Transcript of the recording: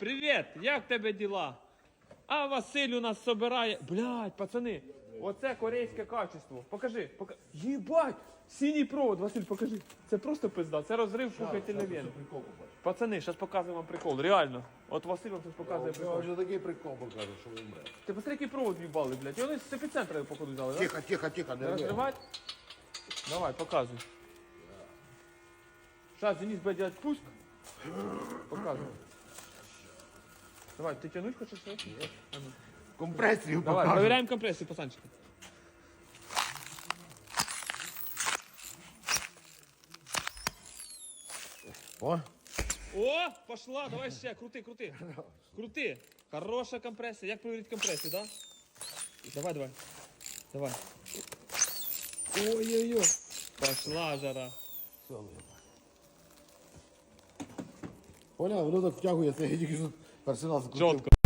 привіт! Як тебе діла? А Василь у нас собирає. Блядь, пацани, оце корейське качество. Покажи, пока... Єбать! Синій провод, Василь, покажи. Це просто пизда, це розрив слухательної вени. Пацани, зараз показую вам прикол, реально. От Василь вам зараз показує прикол. вже такий прикол покажу, що мре. Ти посмотри, який провод в'їбали, блядь. І вони з епіцентра походу взяли, так? Тихо, тихо, тихо, не. Розривати? Давай, показуй. Сейчас, Денис буде делать пуск. Показуй. Давай, ти тянуть хочеш? що? Компресію Давай, покажу. проверяем компрессию, пацанчики. О, О, пошла, давай ще, крути, крути. Крути. Хороша компресія. Як перевірити компресію, да? Давай, давай. Давай. Ой-ой-ой. Пошла жара. все, ну, Поняв, воно так втягує, це я тільки що раз закрутив. Чітко.